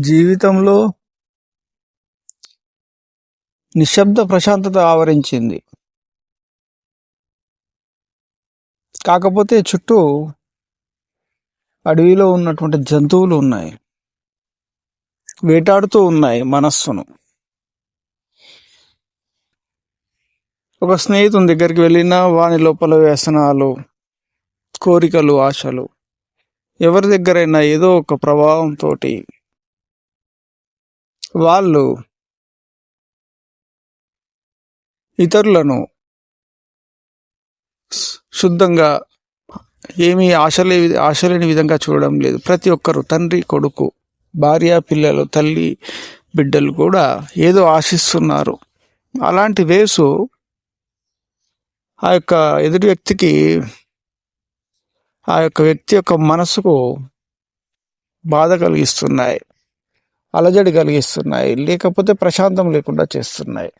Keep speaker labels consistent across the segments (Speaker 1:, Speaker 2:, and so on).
Speaker 1: జీవితంలో నిశ్శబ్ద ప్రశాంతత ఆవరించింది. కాకపోతే చుట్టూ అడవిలో ఉన్నటువంటి జంతువులు ఉన్నాయి. వేటాడుతూ ఉన్నాయి మనస్సును. ఒక స్నేహితుని దగ్గరికి వెళ్ళినా వాని లోపల వ్యసనాలు కోరికలు ఆశలు ఎవరి దగ్గరైనా ఏదో ఒక ప్రభావంతో వాళ్ళు ఇతరులను శుద్ధంగా ఏమీ ఆశలే ఆశలేని విధంగా చూడడం లేదు. ప్రతి ఒక్కరు తండ్రి కొడుకు భార్య పిల్లలు తల్లి బిడ్డలు కూడా ఏదో ఆశిస్తున్నారు. అలాంటి వేసు ఆ యొక్క ఎదుటి వ్యక్తికి ఆ యొక్క వ్యక్తి యొక్క మనసుకు బాధ కలిగిస్తున్నాయి. అలజడి కలిగిస్తున్నాయి లేకపోతే ప్రశాంతం లేకుండా చేస్తున్నాయి.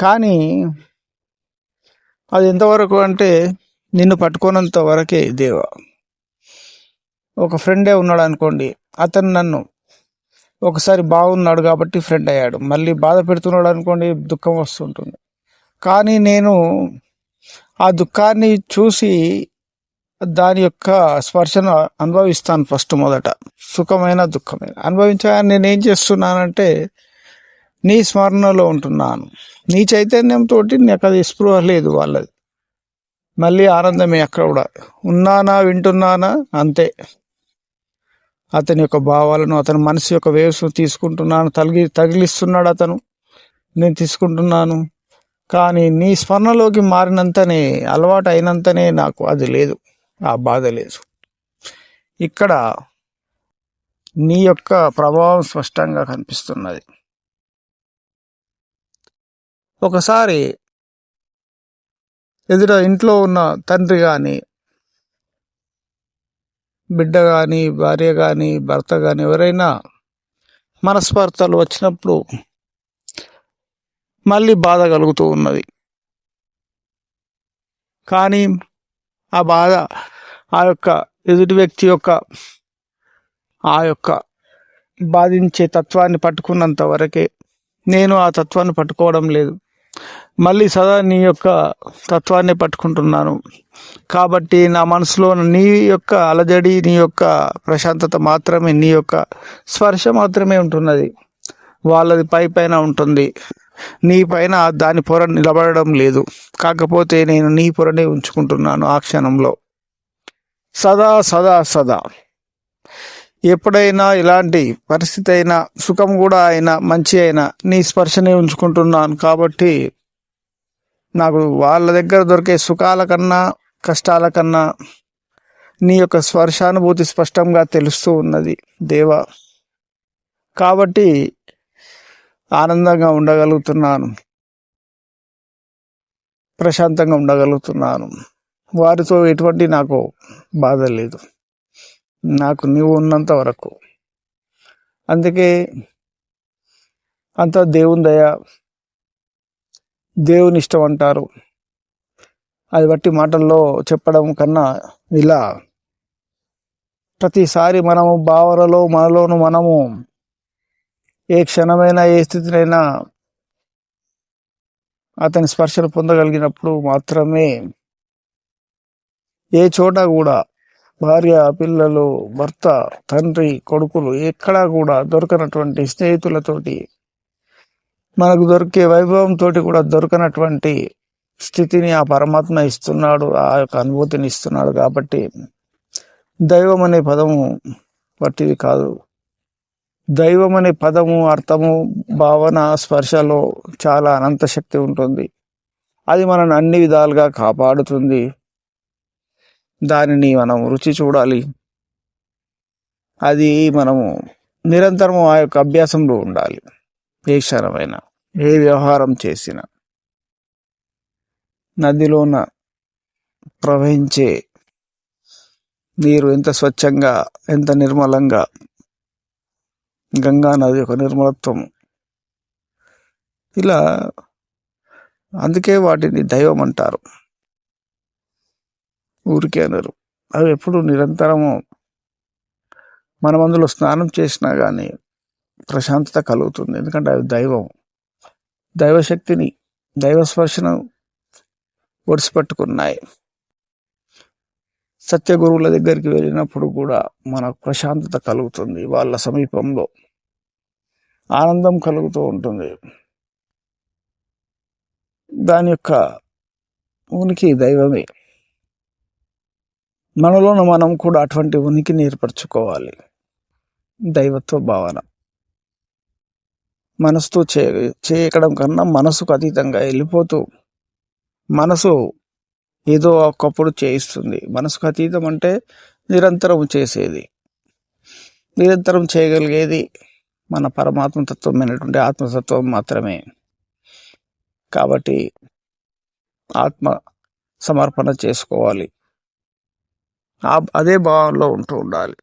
Speaker 1: కానీ అది ఎంతవరకు అంటే నిన్ను పట్టుకోనంత వరకే దేవ. ఒక ఫ్రెండే ఉన్నాడు అనుకోండి అతను నన్ను ఒకసారి బాగున్నాడు కాబట్టి ఫ్రెండ్ అయ్యాడు. మళ్ళీ బాధ పెడుతున్నాడు అనుకోండి దుఃఖం వస్తుంటుంది. కానీ నేను ఆ దుఃఖాన్ని చూసి దాని యొక్క స్పర్శను అనుభవిస్తాను ఫస్ట్ మొదట. సుఖమైన దుఃఖమైన అనుభవించగా నేను ఏం చేస్తున్నానంటే నీ స్మరణలో ఉంటున్నాను. నీ చైతన్యంతో నాకు అది స్పృహ లేదు వాళ్ళది. మళ్ళీ ఆనందమే అక్కడ కూడా. ఉన్నానా వింటున్నానా? అంతే. అతని యొక్క భావాలను అతని మనసు యొక్క వేవ్స్ తీసుకుంటున్నాను. తగిలి తగిలిస్తున్నాడు అతను. నేను తీసుకుంటున్నాను. కానీ నీ స్మరణలోకి మారినంతనే అలవాటు అయినంతనే నాకు అది లేదు. ఆ బాధ లేదు. ఇక్కడ నీ యొక్క ప్రభావం స్పష్టంగా కనిపిస్తున్నది. ఒకసారి ఎదుట ఇంట్లో ఉన్న తండ్రి కానీ బిడ్డ కానీ భార్య కానీ భర్త కానీ ఎవరైనా మనస్పర్ధలు వచ్చినప్పుడు మళ్ళీ బాధ కలుగుతూ ఉన్నది. కానీ ఆ బాధ ఆ యొక్క ఎదుటి వ్యక్తి యొక్క ఆ యొక్క బాధించే తత్వాన్ని పట్టుకున్నంత వరకే నేను ఆ తత్వాన్ని పట్టుకోవడం లేదు. మళ్ళీ సదా నీ యొక్క తత్వాన్ని పట్టుకుంటున్నాను. కాబట్టి నా మనసులో నీ యొక్క అలజడి నీ యొక్క ప్రశాంతత మాత్రమే నీ యొక్క స్పర్శ మాత్రమే ఉంటున్నది. వాళ్ళది పై పైన ఉంటుంది. నీ పైన దాని పొర నిలబడడం లేదు. కాకపోతే నేను నీ పొరనే ఉంచుకుంటున్నాను ఆ క్షణంలో. సదా సదా సదా. ఎప్పుడైనా ఇలాంటి పరిస్థితి అయినా సుఖం కూడా అయినా మంచి అయినా నీ స్పర్శనే ఉంచుకుంటున్నాను కాబట్టి నాకు వాళ్ళ దగ్గర దొరికే సుఖాల కన్నా కష్టాల కన్నా నీ యొక్క స్పర్శానుభూతి స్పష్టంగా తెలుస్తూ ఉన్నది దేవా. కాబట్టి ఆనందంగా ఉండగలుగుతున్నాను. ప్రశాంతంగా ఉండగలుగుతున్నాను. వారితో ఎటువంటి నాకు బాధ లేదు. నాకు నీవు ఉన్నంత వరకు. అందుకే అంత దేవుని దయ దేవుని ఇష్టం అంటారు. అది బట్టి మాటల్లో చెప్పడం కన్నా ఇలా. ప్రతిసారి మనము భావనలో మనలోను మనము ఏ క్షణమైనా ఏ స్థితినైనా అతని స్పర్శను పొందగలిగినప్పుడు మాత్రమే ఏ చోట కూడా భార్య పిల్లలు భర్త తండ్రి కొడుకులు ఎక్కడా కూడా దొరకనటువంటి స్నేహితులతోటి మనకు దొరికే వైభవంతో కూడా దొరకనటువంటి స్థితిని ఆ పరమాత్మ ఇస్తున్నాడు ఆ యొక్క అనుభూతిని ఇస్తున్నాడు కాబట్టి దైవం అనే పదము వట్టిది కాదు. దైవం అనే పదము అర్థము భావన స్పర్శలో చాలా అనంత శక్తి ఉంటుంది. అది మనల్ని అన్ని విధాలుగా కాపాడుతుంది. దానిని మనం రుచి చూడాలి. అది మనము నిరంతరము ఆ యొక్క అభ్యాసంలో ఉండాలి. ఏ క్షణమైన ఏ వ్యవహారం చేసినా. నదిలోన ప్రవహించే నీరు ఎంత స్వచ్ఛంగా ఎంత నిర్మలంగా గంగా నది యొక్క నిర్మలత్వం. ఇలా అందుకే వాటిని దైవం అంటారు. ఊరికే అనరు. అవి ఎప్పుడు నిరంతరము మనం అందులో స్నానం చేసినా కానీ ప్రశాంతత కలుగుతుంది. ఎందుకంటే అవి దైవం. దైవశక్తిని దైవ స్పర్శను ఒడిసిపట్టుకున్నాయి. సత్య గురువుల దగ్గరికి వెళ్ళినప్పుడు కూడా మనకు ప్రశాంతత కలుగుతుంది. వాళ్ళ సమీపంలో ఆనందం కలుగుతూ ఉంటుంది. దాని యొక్క ఉనికి దైవమే. మనలోన మనం కూడా అటువంటి ఉనికిని ఏర్పరచుకోవాలి. దైవత్వ భావన. మనసుతో చే చేయకడం కన్నా మనసుకు అతీతంగా వెళ్ళిపోతూ మనసు ఏదో ఒకప్పుడు చేయిస్తుంది. మనసుకు అతీతం అంటే నిరంతరం చేసేది. నిరంతరం చేయగలిగేది మన పరమాత్మ తత్వమైనటువంటి ఆత్మతత్వం మాత్రమే. కాబట్టి ఆత్మ సమర్పణ చేసుకోవాలి. అదే భావంలో ఉంటూ ఉండాలి.